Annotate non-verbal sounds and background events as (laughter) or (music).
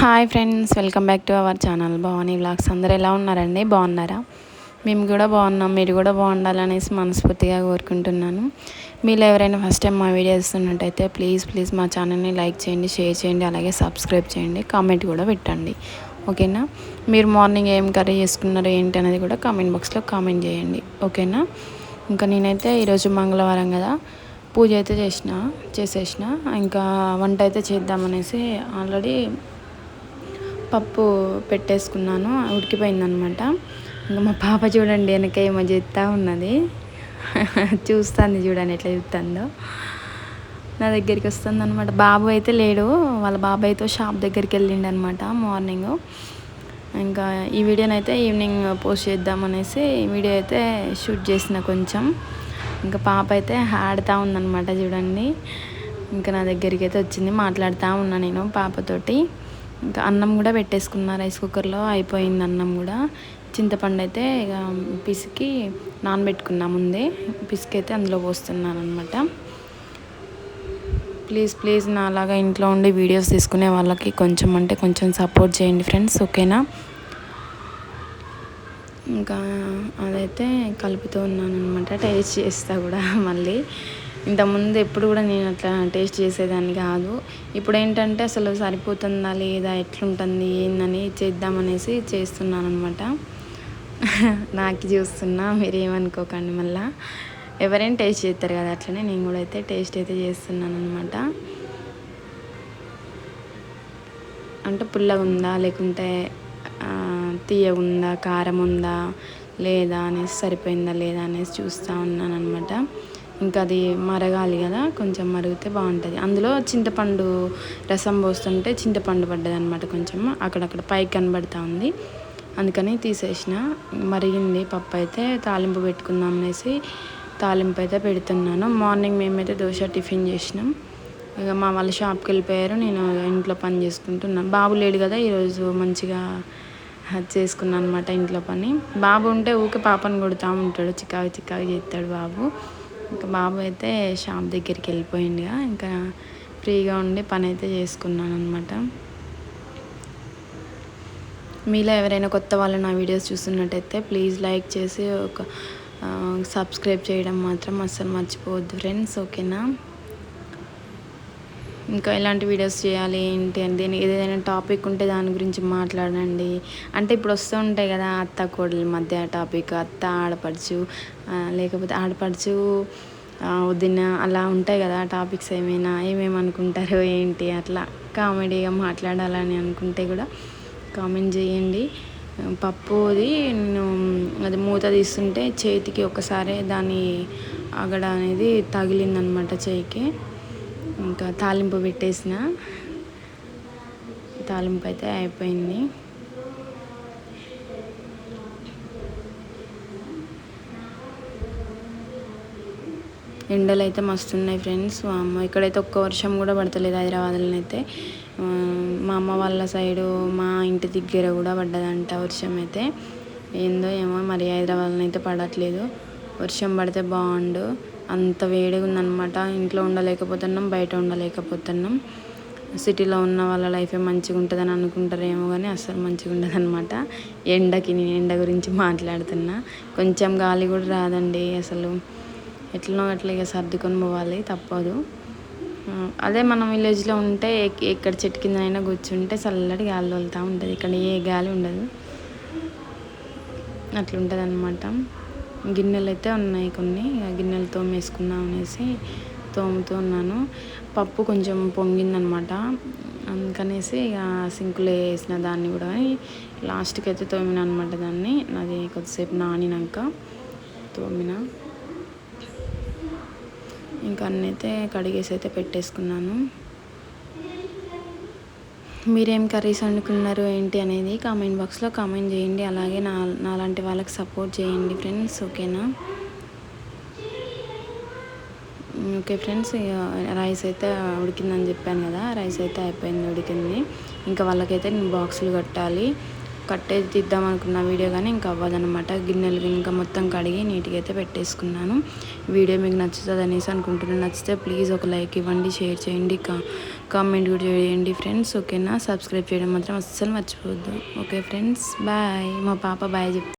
Hi friends welcome back to our channel Bhavani vlogs. అందరు ఎలా ఉన్నారండి? బాగున్నారా? మేము కూడా బాగున్నాం మీరు కూడా బాగుండాలనేసి మనస్ఫూర్తిగా కోరుకుంటున్నాను. మీరు ఎవరైనా ఫస్ట్ టైం మా వీడియో చూస్తున్నట్టయితే ప్లీజ్ ప్లీజ్ మా ఛానల్ని లైక్ చేయండి షేర్ చేయండి అలాగే సబ్స్క్రైబ్ చేయండి కామెంట్ కూడా పెట్టండి. ఓకేనా? మీరు మార్నింగ్ ఏం కర్రీ చేసుకున్నారో ఏంటి అనేది కూడా కామెంట్ బాక్స్లో కామెంట్ చేయండి. ఓకేనా? ఇంకా నేనైతే ఈరోజు మంగళవారం కదా పూజ అయితే చేసిన చేసేసిన ఇంకా వంట అయితే చేద్దామనేసి ఆల్రెడీ పప్పు పెట్టేసుకున్నాను ఉడికిపోయిందనమాట. ఇంకా మా పాప చూడండి వెనక ఏమో చేస్తూ ఉన్నది. (laughs) చూస్తుంది చూడండి ఎట్లా చూస్తుందో నా దగ్గరికి వస్తుంది అనమాట బాబు అయితే లేడు వాళ్ళ బాబాయ్తో షాప్ దగ్గరికి వెళ్ళిండు అనమాట మార్నింగ్. ఇంకా ఈ వీడియోనైతే ఈవినింగ్ పోస్ట్ చేద్దామనేసి ఈ వీడియో అయితే షూట్ చేసిన కొంచెం. ఇంకా పాప అయితే ఆడుతూ ఉందన్నమాట చూడండి. ఇంకా నా దగ్గరికి అయితే వచ్చింది మాట్లాడుతూ ఉన్నా నేను పాపతోటి. ఇంకా అన్నం కూడా పెట్టేసుకున్నా రైస్ కుక్కర్లో అయిపోయింది అన్నం కూడా. చింతపండు అయితే ఇక పిసికి నానబెట్టుకున్నా ముందే పిసికి అయితే అందులో పోస్తున్నాను అనమాట ప్లీజ్ ప్లీజ్ నాలాగా ఇంట్లో ఉండి వీడియోస్ తీసుకునే వాళ్ళకి కొంచెం అంటే కొంచెం సపోర్ట్ చేయండి ఫ్రెండ్స్ ఓకేనా? ఇంకా అదైతే కలుపుతూ ఉన్నాను అనమాట టేస్ట్ చేస్తా కూడా మళ్ళీ. ఇంతకుముందు ఎప్పుడు కూడా నేను అట్లా టేస్ట్ చేసేదాన్ని కాదు. ఇప్పుడు ఏంటంటే అసలు సరిపోతుందా లేదా ఎట్లుంటుంది ఏందని చేద్దామనేసి చేస్తున్నాను అనమాట (laughs) నాకు చూస్తున్నా మీరు ఏమనుకోకండి మళ్ళా. ఎవరైనా టేస్ట్ చేస్తారు కదా అట్లనే నేను కూడా అయితే టేస్ట్ అయితే చేస్తున్నాను అనమాట అంటే పుల్లగా ఉందా లేకుంటే తీయగా ఉందా కారం ఉందా లేదా అనేసి సరిపోయిందా లేదా అనేసి చూస్తూ ఉన్నాను అనమాట ఇంకా అది మరగాలి కదా కొంచెం మరిగితే బాగుంటుంది. అందులో చింతపండు రసం పోస్తుంటే చింతపండు పడ్డది అనమాట కొంచెం అక్కడక్కడ పైకి కనబడుతూ ఉంది. అందుకని తీసేసిన. మరిగింది పప్పు అయితే తాలింపు పెట్టుకుందాం అనేసి తాలింపు అయితే పెడుతున్నాను. మార్నింగ్ మేమైతే దోశ టిఫిన్ చేసినాం. ఇక మా వాళ్ళు షాప్కి వెళ్ళిపోయారు నేను ఇంట్లో పని చేసుకుంటున్నాను. బాబు లేడు కదా ఈరోజు మంచిగా చేసుకున్నాను అనమాట ఇంట్లో పని. బాబు ఉంటే ఊకే పాపను కొడుతూ ఉంటాడు చికాకు చికాకు చేస్తాడు బాబు. ఇంకా బాబు అయితే షాప్ దగ్గరికి వెళ్ళిపోయిండుగా. ఇంకా ఫ్రీగా ఉండి పని అయితే చేసుకున్నాను అనమాట మీలో ఎవరైనా కొత్త వాళ్ళు నా వీడియోస్ చూస్తున్నట్టయితే ప్లీజ్ లైక్ చేసి ఒక సబ్స్క్రైబ్ చేయడం మాత్రం అస్సలు మర్చిపోవద్దు ఫ్రెండ్స్ ఓకేనా? ఇంకా ఎలాంటి వీడియోస్ చేయాలి ఏంటి అని ఏదైనా టాపిక్ ఉంటే దాని గురించి మాట్లాడండి. అంటే ఇప్పుడు వస్తూ ఉంటాయి కదా అత్త కోడల మధ్య టాపిక్ అత్త ఆడపడుచు లేకపోతే ఆడపడుచు వదిన అలా ఉంటాయి కదా టాపిక్స్ ఏమైనా ఏమేమి అనుకుంటారో ఏంటి అట్లా కామెడీగా మాట్లాడాలని అనుకుంటే కూడా కామెంట్ చేయండి. పప్పుది నేను అది మూత తీస్తుంటే చేతికి ఒకసారి దాని అగడ అనేది తగిలిందనమాట చేయికి. ఇంకా తాలింపు పెట్టేసిన. తాలింపు అయితే అయిపోయింది. ఎండలు అయితే మస్తు ఉన్నాయి ఫ్రెండ్స్. మా అమ్మ ఇక్కడైతే ఒక్క వర్షం కూడా పడతలేదు హైదరాబాద్లో అయితే. మా అమ్మ వాళ్ళ సైడు మా ఇంటి దగ్గర కూడా పడ్డదంట వర్షం అయితే. ఏందో ఏమో మరి హైదరాబాద్లో అయితే పడట్లేదు. వర్షం పడితే బాగుండు. అంత వేడిగా ఉందన్నమాట. ఇంట్లో ఉండలేకపోతున్నాం బయట ఉండలేకపోతున్నాం. సిటీలో ఉన్న వాళ్ళ లైఫే మంచిగా ఉంటుందని అనుకుంటారేమో కానీ అస్సలు మంచిగా ఉండదు అనమాట ఎండకి నేను ఎండ గురించి మాట్లాడుతున్నా. కొంచెం గాలి కూడా రాదండి అసలు. ఎట్లనో అట్లా ఇక సర్దుకొని పోవాలి తప్పదు. అదే మనం విలేజ్లో ఉంటే ఎక్కడ చెట్టు కింద అయినా కూర్చుంటే చల్లటి గాలి వెళ్తూ ఉంటుంది. ఇక్కడ ఏ గాలి ఉండదు. అట్లుంటుంది అనమాట గిన్నెలు అయితే ఉన్నాయి కొన్ని. గిన్నెలు తోమేసుకుందాం అనేసి తోముతూ ఉన్నాను. పప్పు కొంచెం పొంగిందనమాట. అందుకనేసి ఇక సింకులో వేసిన దాన్ని కూడా లాస్ట్కి అయితే తోమిన అనమాట దాన్ని. అది కొద్దిసేపు నానినాక తోమిన. ఇంకా అన్నైతే కడిగేసి అయితే పెట్టేసుకున్నాను. మీరేం కర్రీస్ వండుకున్నారు ఏంటి అనేది కామెంట్ బాక్స్లో కామెంట్ చేయండి. అలాగే నా నాలాంటి వాళ్ళకి సపోర్ట్ చేయండి ఫ్రెండ్స్ ఓకేనా? ఓకే ఫ్రెండ్స్ రైస్ అయితే ఉడికిందని చెప్పాను కదా రైస్ అయితే అయిపోయింది ఉడికింది. ఇంకా వాళ్ళకైతే నేను బాక్సులు కట్టాలి. కట్టేది తీద్దాం అనుకున్న వీడియో కానీ ఇంకా అవ్వదనమాట గిన్నెలు ఇంకా మొత్తం కడిగి నీట్గా అయితే పెట్టేసుకున్నాను. వీడియో మీకు నచ్చుతుంది అనేసి అనుకుంటున్నాను. నచ్చితే ప్లీజ్ ఒక లైక్ ఇవ్వండి షేర్ చేయండి. కామెంట్ కూడా చేయండి ఫ్రెండ్స్ ఓకేనా? సబ్స్క్రైబ్ చేయడం మాత్రం అస్సలు మర్చిపోవద్దు. Okay friends bye. మా పాప బాయ్ చెప్తా